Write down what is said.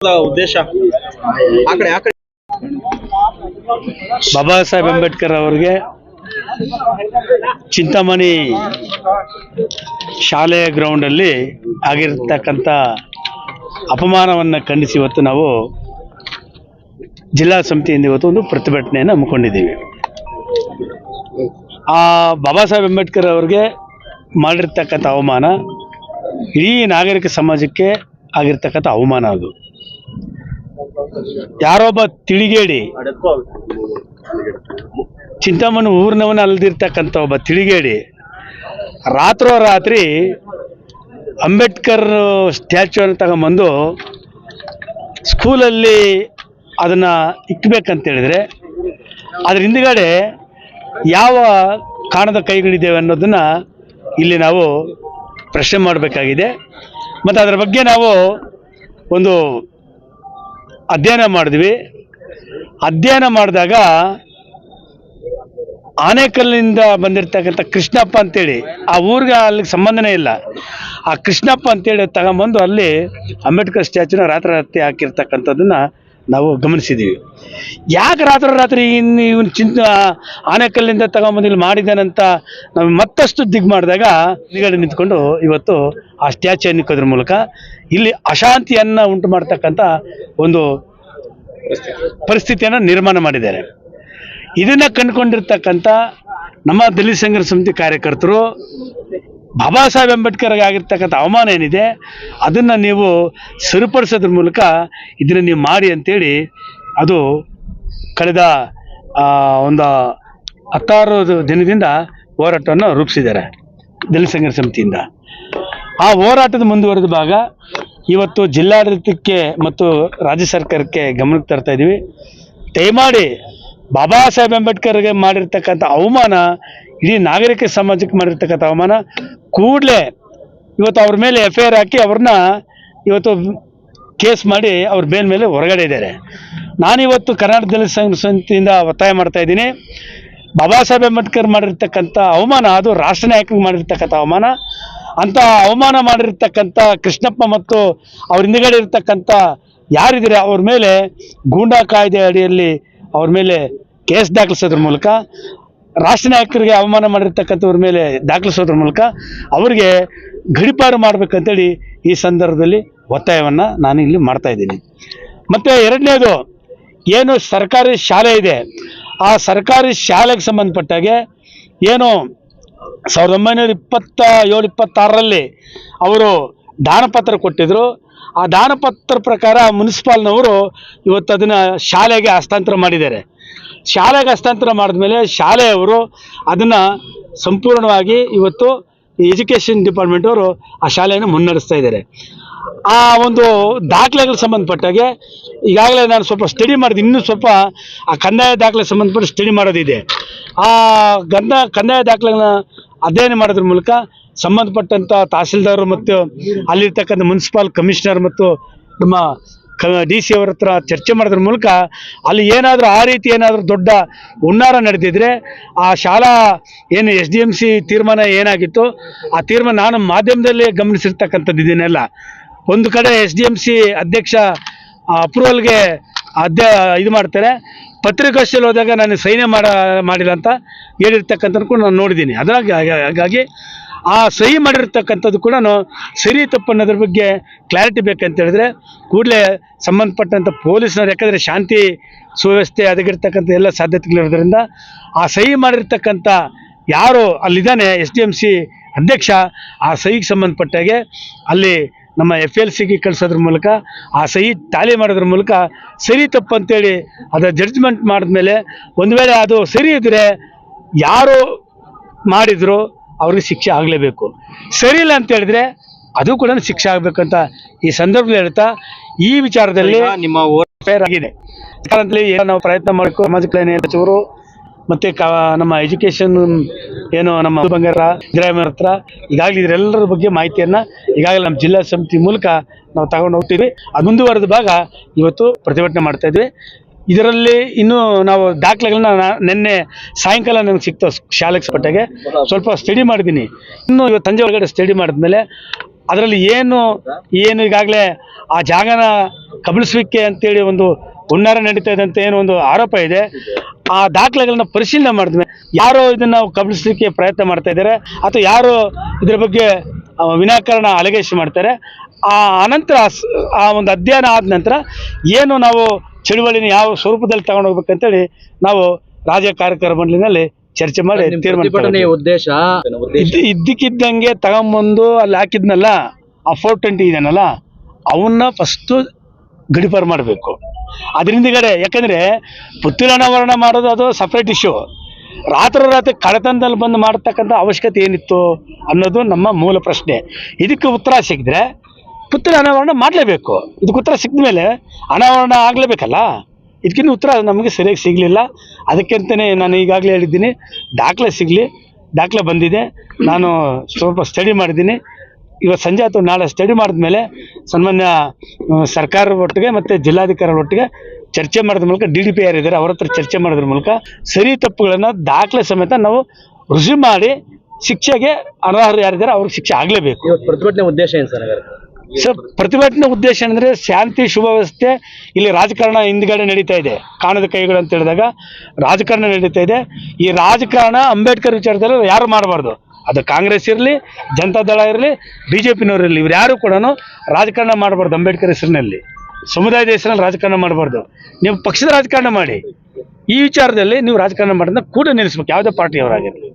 ಉದ್ದೇಶ? ಬಾಬಾ ಸಾಹೇಬ್ ಅಂಬೇಡ್ಕರ್ ಅವರಿಗೆ ಚಿಂತಾಮಣಿ ಶಾಲೆಯ ಗ್ರೌಂಡಲ್ಲಿ ಆಗಿರ್ತಕ್ಕಂಥ ಅಪಮಾನವನ್ನು ಖಂಡಿಸಿ ಇವತ್ತು ನಾವು ಜಿಲ್ಲಾ ಸಮಿತಿಯಿಂದ ಇವತ್ತು ಒಂದು ಪ್ರತಿಭಟನೆಯನ್ನು ಹಮ್ಮಿಕೊಂಡಿದ್ದೀವಿ. ಆ ಬಾಬಾ ಸಾಹೇಬ್ ಅಂಬೇಡ್ಕರ್ ಅವರಿಗೆ ಮಾಡಿರ್ತಕ್ಕಂಥ ಅವಮಾನ ಇಡೀ ನಾಗರಿಕ ಸಮಾಜಕ್ಕೆ ಆಗಿರ್ತಕ್ಕಂಥ ಅವಮಾನ ಅದು. ಯಾರೊಬ್ಬ ತಿಳಿಗೇಡಿ? ಚಿಂತಾಮಣಿ ಊರಿನವನ ಅಲ್ದಿರ್ತಕ್ಕಂಥ ಒಬ್ಬ ತಿಳಿಗೇಡಿ. ರಾತ್ರೋರಾತ್ರಿ ಅಂಬೇಡ್ಕರ್ ಸ್ಟ್ಯಾಚ್ಯೂನ ತಗೊಂಬಂದು ಸ್ಕೂಲಲ್ಲಿ ಅದನ್ನು ಇಕ್ಬೇಕಂತ ಹೇಳಿದ್ರೆ ಅದ್ರ ಹಿಂದ್ಗಡೆ ಯಾವ ಕಾಣದ ಕೈಗಳಿದ್ದೇವೆ ಅನ್ನೋದನ್ನು ಇಲ್ಲಿ ನಾವು ಪ್ರಶ್ನೆ ಮಾಡಬೇಕಾಗಿದೆ. ಮತ್ತು ಅದರ ಬಗ್ಗೆ ನಾವು ಒಂದು ಅಧ್ಯಯನ ಮಾಡಿದ್ವಿ. ಅಧ್ಯಯನ ಮಾಡಿದಾಗ ಆನೇಕಲ್ಲಿಂದ ಬಂದಿರ್ತಕ್ಕಂಥ ಕೃಷ್ಣಪ್ಪ ಅಂತೇಳಿ, ಆ ಊರಿಗೆ ಅಲ್ಲಿಗೆ ಸಂಬಂಧನೇ ಇಲ್ಲ. ಆ ಕೃಷ್ಣಪ್ಪ ಅಂತೇಳಿ ತಗೊಂಬಂದು ಅಲ್ಲಿ ಅಂಬೇಡ್ಕರ್ ಸ್ಟ್ಯಾಚುನ ರಾತ್ರಿ ರಾತ್ರಿ ಹಾಕಿರ್ತಕ್ಕಂಥದ್ದನ್ನ ನಾವು ಗಮನಿಸಿದ್ದೀವಿ. ಯಾಕೆ ರಾತ್ರಿ ರಾತ್ರಿ ಇನ್ನು ಇವನು ಚಿಂತ ಆನೆಕಲ್ಲಿಂದ ತಗೊಂಬಂದು ಇಲ್ಲಿ ಮಾಡಿದ್ದಾನಂತ ನಾವು ಮತ್ತಷ್ಟು ದಿಗ್ ಮಾಡಿದಾಗ ನಿಗಡೆ ನಿಂತ್ಕೊಂಡು ಇವತ್ತು ಆ ಸ್ಟ್ಯಾಚ್ಯೂ ನಿಕ್ಕೋದ್ರ ಮೂಲಕ ಇಲ್ಲಿ ಅಶಾಂತಿಯನ್ನು ಉಂಟು ಮಾಡ್ತಕ್ಕಂಥ ಒಂದು ಪರಿಸ್ಥಿತಿಯನ್ನು ನಿರ್ಮಾಣ ಮಾಡಿದ್ದಾರೆ. ಇದನ್ನು ಕಂಡುಕೊಂಡಿರ್ತಕ್ಕಂಥ ನಮ್ಮ ದಲಿತ ಸಂಘರ್ಷ ಸಮಿತಿ ಕಾರ್ಯಕರ್ತರು ಬಾಬಾ ಸಾಹೇಬ್ ಅಂಬೇಡ್ಕರ್ಗೆ ಆಗಿರ್ತಕ್ಕಂಥ ಅವಮಾನ ಏನಿದೆ, ಅದನ್ನು ನೀವು ಸರಿಪಡಿಸೋದ್ರ ಮೂಲಕ ಇದನ್ನು ನೀವು ಮಾಡಿ ಅಂತೇಳಿ ಅದು ಕಳೆದ ಒಂದು ಹತ್ತಾರು ದಿನದಿಂದ ಹೋರಾಟವನ್ನು ರೂಪಿಸಿದ್ದಾರೆ ದಲಿತ ಸಂಘರ್ಷ ಸಮಿತಿಯಿಂದ. ಆ ಹೋರಾಟದ ಮುಂದುವರೆದ ಭಾಗ ಇವತ್ತು ಜಿಲ್ಲಾಡಳಿತಕ್ಕೆ ಮತ್ತು ರಾಜ್ಯ ಸರ್ಕಾರಕ್ಕೆ ಗಮನಕ್ಕೆ ತರ್ತಾ ಇದ್ದೀವಿ ದಯಮಾಡಿ ಬಾಬಾ ಸಾಹೇಬ್ ಅಂಬೇಡ್ಕರ್ಗೆ ಮಾಡಿರ್ತಕ್ಕಂಥ ಅವಮಾನ ಇಡೀ ನಾಗರಿಕ ಸಮಾಜಕ್ಕೆ ಮಾಡಿರ್ತಕ್ಕಂಥ ಅವಮಾನ. ಕೂಡಲೇ ಇವತ್ತು ಅವ್ರ ಮೇಲೆ ಎಫ್ ಐ ಹಾಕಿ ಅವ್ರನ್ನ ಇವತ್ತು ಕೇಸ್ ಮಾಡಿ ಅವ್ರ ಬೇಲ್ ಮೇಲೆ ಹೊರಗಡೆ ಇದ್ದಾರೆ. ನಾನಿವತ್ತು ಕರ್ನಾಟಕ ದಲಿತ ಸಂಘ ಸಮಿತಿಯಿಂದ ಒತ್ತಾಯ ಮಾಡ್ತಾ ಇದ್ದೀನಿ. ಬಾಬಾ ಸಾಹೇಬ್ ಅಂಬೇಡ್ಕರ್ ಮಾಡಿರ್ತಕ್ಕಂಥ ಅವಮಾನ ಅದು ರಾಷ್ಟ್ರ ನಾಯಕರಿಗೆ ಮಾಡಿರ್ತಕ್ಕಂಥ ಅವಮಾನ. ಅಂತ ಅವಮಾನ ಮಾಡಿರ್ತಕ್ಕಂಥ ಕೃಷ್ಣಪ್ಪ ಮತ್ತು ಅವ್ರ ಹಿಂದುಗಡೆ ಇರ್ತಕ್ಕಂಥ ಯಾರಿದ್ದಾರೆ ಅವ್ರ ಮೇಲೆ ಗೂಂಡಾ ಕಾಯ್ದೆ ಅಡಿಯಲ್ಲಿ ಅವ್ರ ಮೇಲೆ ಕೇಸ್ ದಾಖಲಿಸೋದ್ರ ಮೂಲಕ ರಾಷ್ಟ್ರ ನಾಯಕರಿಗೆ ಅವಮಾನ ಮಾಡಿರ್ತಕ್ಕಂಥವ್ರ ಮೇಲೆ ದಾಖಲಿಸೋದ್ರ ಮೂಲಕ ಅವರಿಗೆ ಗಡಿಪಾರು ಮಾಡ್ಬೇಕಂತೇಳಿ ಈ ಸಂದರ್ಭದಲ್ಲಿ ಒತ್ತಾಯವನ್ನು ನಾನು ಇಲ್ಲಿ ಮಾಡ್ತಾ ಇದ್ದೀನಿ. ಮತ್ತು ಎರಡನೇದು, ಏನು ಸರ್ಕಾರಿ ಶಾಲೆ ಇದೆ? ಆ ಸರ್ಕಾರಿ ಶಾಲೆಗೆ ಸಂಬಂಧಪಟ್ಟಾಗೆ ಏನು ಸಾವಿರದ ಒಂಬೈನೂರ ಇಪ್ಪತ್ತ ಏಳು ಇಪ್ಪತ್ತಾರರಲ್ಲಿ ಅವರು ದಾನಪತ್ರ ಕೊಟ್ಟಿದ್ರು. ಆ ದಾನಪತ್ರ ಪ್ರಕಾರ ಮುನ್ಸಿಪಾಲ್ನವರು ಇವತ್ತು ಅದನ್ನು ಶಾಲೆಗೆ ಹಸ್ತಾಂತರ ಮಾಡಿದ್ದಾರೆ. ಶಾಲೆಗೆ ಹಸ್ತಾಂತರ ಮಾಡಿದ್ಮೇಲೆ ಶಾಲೆಯವರು ಅದನ್ನು ಸಂಪೂರ್ಣವಾಗಿ ಇವತ್ತು ಎಜುಕೇಷನ್ ಡಿಪಾರ್ಟ್ಮೆಂಟ್ ಅವರು ಆ ಶಾಲೆಯನ್ನು ಮುನ್ನಡೆಸ್ತಾ ಇದ್ದಾರೆ. ಆ ಒಂದು ದಾಖಲೆಗಳಿಗೆ ಸಂಬಂಧಪಟ್ಟಾಗೆ ಈಗಾಗಲೇ ನಾನು ಸ್ವಲ್ಪ ಸ್ಟಡಿ ಮಾಡಿದೆ. ಇನ್ನೂ ಸ್ವಲ್ಪ ಆ ಕಂದಾಯ ದಾಖಲೆ ಸಂಬಂಧಪಟ್ಟು ಸ್ಟಡಿ ಮಾಡೋದಿದೆ. ಆ ಗಂಧ, ಕಂದಾಯ ದಾಖಲೆಗಳನ್ನ ಅಧ್ಯಯನ ಮಾಡೋದ್ರ ಮೂಲಕ ಸಂಬಂಧಪಟ್ಟಂಥ ತಹಸೀಲ್ದಾರ್ ಮತ್ತು ಅಲ್ಲಿರ್ತಕ್ಕಂಥ ಮುನ್ಸಿಪಾಲ್ ಕಮಿಷನರ್ ಮತ್ತು ನಮ್ಮ ಕ, ಡಿ ಸಿ ಅವ್ರ ಹತ್ರ ಚರ್ಚೆ ಮಾಡೋದ್ರ ಮೂಲಕ ಅಲ್ಲಿ ಏನಾದರೂ ಆ ರೀತಿ ಏನಾದರೂ ದೊಡ್ಡ ಹುನ್ನಾರ ನಡೆದಿದ್ರೆ ಆ ಶಾಲಾ ಏನು ಎಸ್ ಡಿ ಎಂ ಸಿ ತೀರ್ಮಾನ ಏನಾಗಿತ್ತು ಆ ತೀರ್ಮಾನ ನಾನು ಮಾಧ್ಯಮದಲ್ಲಿ ಗಮನಿಸಿರ್ತಕ್ಕಂಥದ್ದು ಇದನ್ನೆಲ್ಲ. ಒಂದು ಕಡೆ ಎಸ್ ಡಿ ಎಂ ಸಿ ಅಧ್ಯಕ್ಷ ಅಪ್ರೂವಲ್ಗೆ ಅಧ್ಯ ಇದು ಮಾಡ್ತಾರೆ. ಪತ್ರಿಕಾಗೋಷ್ಠಿಯಲ್ಲಿ ಹೋದಾಗ ನಾನು ಸೈನ್ಯ ಮಾಡ, ಮಾಡಿಲ್ಲ ಅಂತ ಹೇಳಿರ್ತಕ್ಕಂಥ ಕೂಡ ನಾನು ನೋಡಿದ್ದೀನಿ. ಅದ್ರಾಗ ಹಾಗಾಗಿ ಆ ಸಹಿ ಮಾಡಿರ್ತಕ್ಕಂಥದ್ದು ಕೂಡ ಸರಿ ತಪ್ಪು ಅನ್ನೋದ್ರ ಬಗ್ಗೆ ಕ್ಲಾರಿಟಿ ಬೇಕಂತ ಹೇಳಿದ್ರೆ, ಕೂಡಲೇ ಸಂಬಂಧಪಟ್ಟಂಥ ಪೊಲೀಸ್ನವ್ರು, ಯಾಕಂದರೆ ಶಾಂತಿ ಸುವ್ಯವಸ್ಥೆ ಅದಕ್ಕಿರ್ತಕ್ಕಂಥ ಎಲ್ಲ ಸಾಧ್ಯತೆಗಳಿರೋದ್ರಿಂದ ಆ ಸಹಿ ಮಾಡಿರ್ತಕ್ಕಂಥ ಯಾರು ಅಲ್ಲಿದ್ದಾನೆ ಎಸ್ ಡಿ ಎಂ ಸಿ ಅಧ್ಯಕ್ಷ, ಆ ಸಹಿಗೆ ಸಂಬಂಧಪಟ್ಟಾಗೆ ಅಲ್ಲಿ ನಮ್ಮ ಎಫ್ ಎಲ್ ಸಿಗೆ ಕಳಿಸೋದ್ರ ಮೂಲಕ, ಆ ಸಹಿ ಟಾಲಿ ಮಾಡೋದ್ರ ಮೂಲಕ ಸರಿ ತಪ್ಪು ಅಂತೇಳಿ ಅದರ ಜಡ್ಜ್ಮೆಂಟ್ ಮಾಡಿದ್ಮೇಲೆ ಒಂದು ವೇಳೆ ಅದು ಸರಿ ಇದ್ದರೆ ಯಾರು ಮಾಡಿದ್ರು ಅವ್ರಿಗೆ ಶಿಕ್ಷೆ ಆಗಲೇಬೇಕು. ಸರಿ ಇಲ್ಲ ಅಂತ ಹೇಳಿದ್ರೆ ಅದು ಕೂಡ ಶಿಕ್ಷೆ ಆಗಬೇಕಂತ ಈ ಸಂದರ್ಭದಲ್ಲಿ ಹೇಳ್ತಾ ಈ ವಿಚಾರದಲ್ಲಿ ನಿಮ್ಮ ಓರ್ಫೇರ್ ಫೇರ್ ಆಗಿದೆ. ನಾವು ಪ್ರಯತ್ನ ಮಾಡಬೇಕು. ಸಮಾಜ ಕಲ್ಯಾಣ ಸಚಿವರು ಮತ್ತೆ ಕ ನಮ್ಮ ಎಜುಕೇಶನ್ ಏನು ನಮ್ಮ ಬಂಗಾರ ಗ್ರಾಮೀಣ ಹತ್ರ ಈಗಾಗಲೇ ಇದರೆಲ್ಲರ ಬಗ್ಗೆ ಮಾಹಿತಿಯನ್ನ ಈಗಾಗಲೇ ನಮ್ಮ ಜಿಲ್ಲಾ ಸಮಿತಿ ಮೂಲಕ ನಾವು ತಗೊಂಡು ಹೋಗ್ತೀವಿ ಅದು ಮುಂದುವರೆದ ಭಾಗ ಇವತ್ತು ಪ್ರತಿಭಟನೆ ಮಾಡ್ತಾ ಇದ್ವಿ. ಇದರಲ್ಲಿ ಇನ್ನೂ ನಾವು ದಾಖಲೆಗಳನ್ನ ನಿನ್ನೆ ಸಾಯಂಕಾಲ ನನಗೆ ಸಿಕ್ತು ಶಾಲೆಗೆ ಸ್ಪಟ್ಟೆಗೆ ಸ್ವಲ್ಪ ಸ್ಟಡಿ ಮಾಡಿದ್ದೀನಿ ಇನ್ನು ಇವತ್ತು ಸಂಜೆ ಒಳಗಡೆ ಸ್ಟಡಿ ಮಾಡಿದ್ಮೇಲೆ ಅದರಲ್ಲಿ ಏನು ಏನು ಈಗಾಗಲೇ ಆ ಜಾಗನ ಕಬಳಿಸುವಿಕೆ ಅಂತೇಳಿ ಒಂದು ಹುಣ್ಣಾರ ನಡೀತಾ ಇದೆ ಅಂತ ಏನೋ ಒಂದು ಆರೋಪ ಇದೆ. ಆ ದಾಖಲೆಗಳನ್ನ ಪರಿಶೀಲನೆ ಮಾಡಿದ್ಮೇಲೆ ಯಾರೋ ಇದನ್ನು ಕಬಳಿಸಲಿಕ್ಕೆ ಪ್ರಯತ್ನ ಮಾಡ್ತಾ ಇದ್ದಾರೆ. ಅಥವಾ ಯಾರು ಇದ್ರ ಬಗ್ಗೆ ವಿನಾಕಾರಣ ಅಲಿಗೇಷನ್ ಮಾಡ್ತಾರೆ. ಆ ಅನಂತರ ಆ ಒಂದು ಅಧ್ಯಯನ ಆದ ನಂತರ ಏನು ನಾವು ಚಳುವಳಿನ ಯಾವ ಸ್ವರೂಪದಲ್ಲಿ ತಗೊಂಡು ಹೋಗ್ಬೇಕಂತೇಳಿ ನಾವು ರಾಜ್ಯ ಕಾರ್ಯಕರ ಮಂಡಳಿನಲ್ಲಿ ಚರ್ಚೆ ಮಾಡಿ ತೀರ್ಮಾನ ಉದ್ದೇಶ? ಉದ್ದೇಶ? ಇದ್ದ- ಇದ್ದಕ್ಕಿದ್ದಂಗೆ ತಗೊಂಬಂದು ಅಲ್ಲಿ ಹಾಕಿದ್ನಲ್ಲ ಆ ಫೋರ್ ಟ್ವೆಂಟಿ ಇದೆಯಲ್ಲ ಅವನ್ನ ಫಸ್ಟು ಗಡಿಪಾರು ಮಾಡಬೇಕು. ಅದರಿಂದ ಕಡೆ ಯಾಕಂದ್ರೆ ಪುತ್ತೂರ ಅನಾವರಣ ಮಾಡೋದು ಅದು ಸಪ್ರೇಟ್ ಇಶ್ಯೂ ರಾತ್ರಿ ರಾತ್ರಿ ಕಳೆತನದಲ್ಲಿ ಬಂದು ಮಾಡ್ತಕ್ಕಂಥ ಅವಶ್ಯಕತೆ ಏನಿತ್ತು ಅನ್ನೋದು ನಮ್ಮ ಮೂಲ ಪ್ರಶ್ನೆ. ಇದಕ್ಕೆ ಉತ್ತರ ಸಿಕ್ಕಿದ್ರೆ ಪುತ್ರ ಅನಾವರಣ ಮಾಡಲೇಬೇಕು. ಇದಕ್ಕೆ ಉತ್ತರ ಸಿಕ್ಕಿದ ಮೇಲೆ ಅನಾವರಣ ಆಗಲೇಬೇಕಲ್ಲ? ಇದಕ್ಕಿಂತ ಉತ್ತರ ನಮಗೆ ಸರಿಯಾಗಿ ಸಿಗಲಿಲ್ಲ. ಅದಕ್ಕಂತಲೇ ನಾನು ಈಗಾಗಲೇ ಹೇಳಿದ್ದೀನಿ, ದಾಖಲೆ ಸಿಗಲಿ, ದಾಖಲೆ ಬಂದಿದೆ. ನಾನು ಸ್ವಲ್ಪ ಸ್ಟಡಿ ಮಾಡಿದ್ದೀನಿ. ಇವತ್ತು ಸಂಜೆ ಅಥವಾ ನಾಳೆ ಸ್ಟಡಿ ಮಾಡಿದ್ಮೇಲೆ ಸನ್ಮಾನ್ಯ ಸರ್ಕಾರದ ಸರ್ಕಾರ ಒಟ್ಟಿಗೆ ಮತ್ತು ಜಿಲ್ಲಾಧಿಕಾರಿಗಳ ಒಟ್ಟಿಗೆ ಚರ್ಚೆ ಮಾಡಿದ ಮೂಲಕ ಡಿ ಡಿ ಪಿ ಯಾರು ಇದ್ದಾರೆ ಅವ್ರ ಹತ್ರ ಚರ್ಚೆ ಮಾಡೋದ್ರ ಮೂಲಕ ಸರಿ ತಪ್ಪುಗಳನ್ನು ದಾಖಲೆ ಸಮೇತ ನಾವು ರುಜು ಮಾಡಿ ಶಿಕ್ಷೆಗೆ ಅನರ್ಹರು ಯಾರಿದ್ದಾರೆ ಅವ್ರಿಗೆ ಶಿಕ್ಷೆ ಆಗಲೇಬೇಕು. ಇವತ್ತು ಪ್ರತಿಭಟನೆ ಉದ್ದೇಶ ಏನು ಸರ್ ಸರ್ ಪ್ರತಿಭಟನೆ ಉದ್ದೇಶ ಅಂದರೆ ಶಾಂತಿ ಶುಭ ವ್ಯವಸ್ಥೆ ಇಲ್ಲಿ ರಾಜಕಾರಣ ಹಿಂದ್ಗಡೆ ನಡೀತಾ ಇದೆ. ಕಾಣದ ಕೈಗಳು ಅಂತ ಹೇಳಿದಾಗ ರಾಜಕಾರಣ ನಡೀತಾ ಇದೆ. ಈ ರಾಜಕಾರಣ ಅಂಬೇಡ್ಕರ್ ವಿಚಾರದಲ್ಲಿ ಯಾರು ಮಾಡಬಾರ್ದು? ಅದು ಕಾಂಗ್ರೆಸ್ ಇರಲಿ ಜನತಾದಳ ಇರಲಿ ಬಿ ಜೆ ಪಿನವ್ರು ಇರಲಿ ಇವ್ರು ಯಾರು ಕೂಡ ರಾಜಕಾರಣ ಮಾಡಬಾರ್ದು ಅಂಬೇಡ್ಕರ್ ಹೆಸರಿನಲ್ಲಿ. ಸಮುದಾಯದ ಹೆಸರಲ್ಲಿ ರಾಜಕಾರಣ ಮಾಡಬಾರ್ದು. ನೀವು ಪಕ್ಷದ ರಾಜಕಾರಣ ಮಾಡಿ. ಈ ವಿಚಾರದಲ್ಲಿ ನೀವು ರಾಜಕಾರಣ ಮಾಡೋದನ್ನ ಕೂಡ ನಿಲ್ಲಿಸ್ಬೇಕು. ಯಾವುದೇ ಪಾರ್ಟಿಯವರಾಗಿರಲಿ